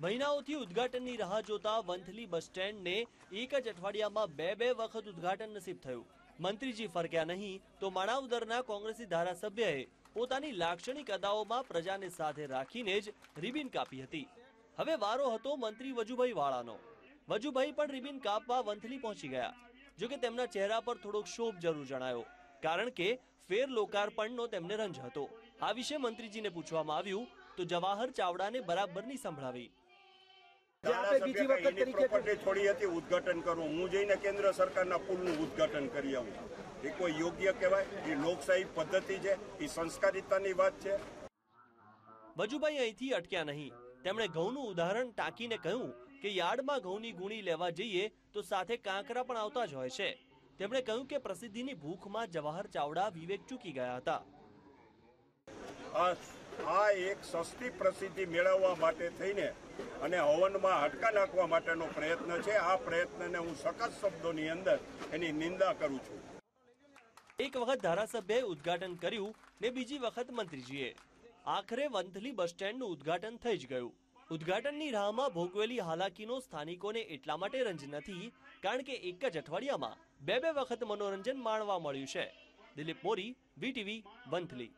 મહિનાઓથી ઉદ્ઘાટનની રાહ જોતા વંથલી બસ સ્ટેન્ડને એક જ અઠવાડિયામાં બે બે વખત ઉદ્ઘાટન નસીબ થયું. મંત્રીજી ફરક્યા નહીં તો માણાવદરના કોંગ્રેસી ધારાસભ્યએ પોતાની લાક્ષણિક અદાઓમાં પ્રજાને સાથે રાખીને જ રિબિન કાપી હતી. હવે વારો હતો મંત્રી વજુભાઈ વાળાનો. વજુભાઈ પણ રિબિન કાપવા વંથલી પહોંચી ગયા. જોકે તેમના ચહેરા પર થોડોક શોભ જરૂર જણાયો, કારણ કે ફેર લોકાર્પણનો તેમને રંજ હતો. આ વિશે મંત્રીજીને પૂછવામાં આવ્યું, તો જવાહર ચાવડાને બરાબરની સંભળાવી જે આપણે બીજી વખત એની પ્રોપર્ટી થોડી હતી ઉદઘાટન કરવું હું જઈને કેન્દ્ર સરકારના પુલનું ઉદઘાટન કરી આવું. એ કોઈ યોગ્ય કહેવાય? એ લોકશાહી પદ્ધતિ છે? એ સંસ્કારિતાની વાત છે? વજુભાઈ અહીંથી અટક્યા નહીં. તેમણે ઘઉંનું ઉદાહરણ ટાંકીને કહ્યું કે યાર્ડમાં ઘઉંની ગુણી લેવા જઈએ તો સાથે કાંકરા પણ આવતા જ હોય છે. તેમણે કહ્યું કે પ્રસિદ્ધિની ભૂખમાં જવાહર ચાવડા વિવેક ચૂકી ગયા હતા. આ એક સસ્તી પ્રસિદ્ધિ મેળવવા માટે થઈને અને હવનમાં હટકા નાખવા માટેનો પ્રયત્ન છે. આ પ્રયત્નને હું સખત શબ્દોની અંદર એની નિંદા કરું છું. એક વખત ધારાસભ્યએ ઉદ્ઘાટન કર્યું ને બીજી વખત મંત્રીજીએ. આખરે વંથલી બસ સ્ટેન્ડનું ઉદ્ઘાટન થઈ જ ગયું. ઉદ્ઘાટનની રાહમાં ભોગવેલી હાલાકીનો સ્થાનિકોને એટલા માટે રંજ નથી, કારણ કે એક જ અઠવાડિયામાં બે બે વખત મનોરંજન માણવા મળ્યું છે. દિલીપ મોરી, વીટીવી, વંથલી.